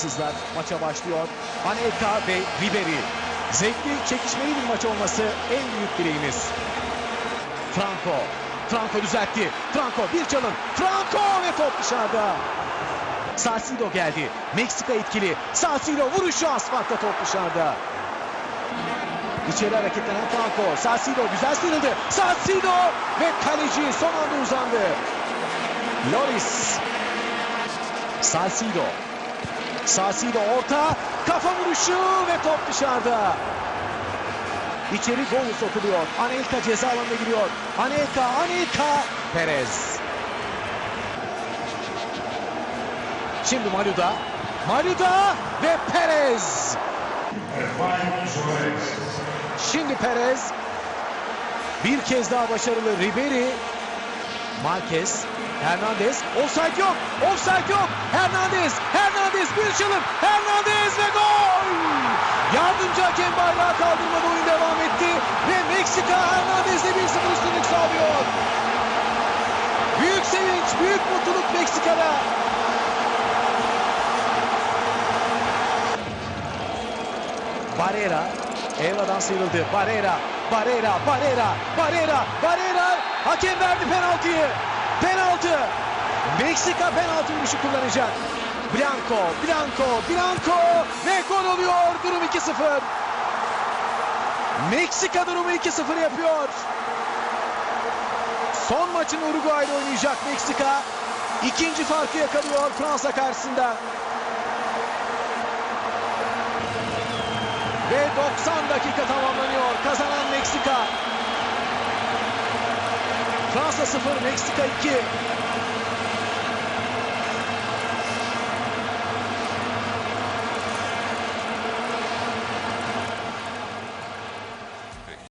Fransızlar maça başlıyor. Anelka ve Ribery. Zevkli, çekişmeli bir maç olması en büyük dileğimiz. Franco. Franco düzeltti. Franco bir çalım. Franco ve top dışarıda. Salcido geldi. Meksika etkili. Salcido vuruşu asfaltta top dışarıda. İçeri hareketlenen Franco. Salcido güzel sıyrıldı. Salcido ve kaleci son anda uzandı. Loris. Salcido. Salcido orta. Kafa vuruşu ve top dışarıda. İçeri gol sokuluyor. Anelka ceza alanına giriyor. Anelka, Anelka, Perez. Şimdi Maluda. Maluda ve Perez. Şimdi Perez. Bir kez daha başarılı Ribery. Marquez. Hernandez. Offside yok. Offside yok. Hernandez. Hernandez bir çalım. Hernandez ve gol. Yardımcı hakem bayrağı kaldırmadı oyun devam etti. Ve Meksika Hernandez'le 1-0 üstünlük sağlıyor. Büyük sevinç, büyük mutluluk Meksika'da. Barrera. Eva'dan sıyrıldı. Barrera. Barrera. Barrera. Barrera. Barrera. Hakem verdi penaltıyı. Penaltı. Meksika penaltı vuruşu kullanacak. Blanco. Blanco. Blanco. Ve gol oluyor. Durum 2-0. Meksika durumu 2-0 yapıyor. Son maçını Uruguay'da oynayacak Meksika. İkinci farkı yakalıyor Fransa karşısında. Ve 90 dakika tamamlanıyor. Kazanan Meksika. Fransa 0, Meksika 2.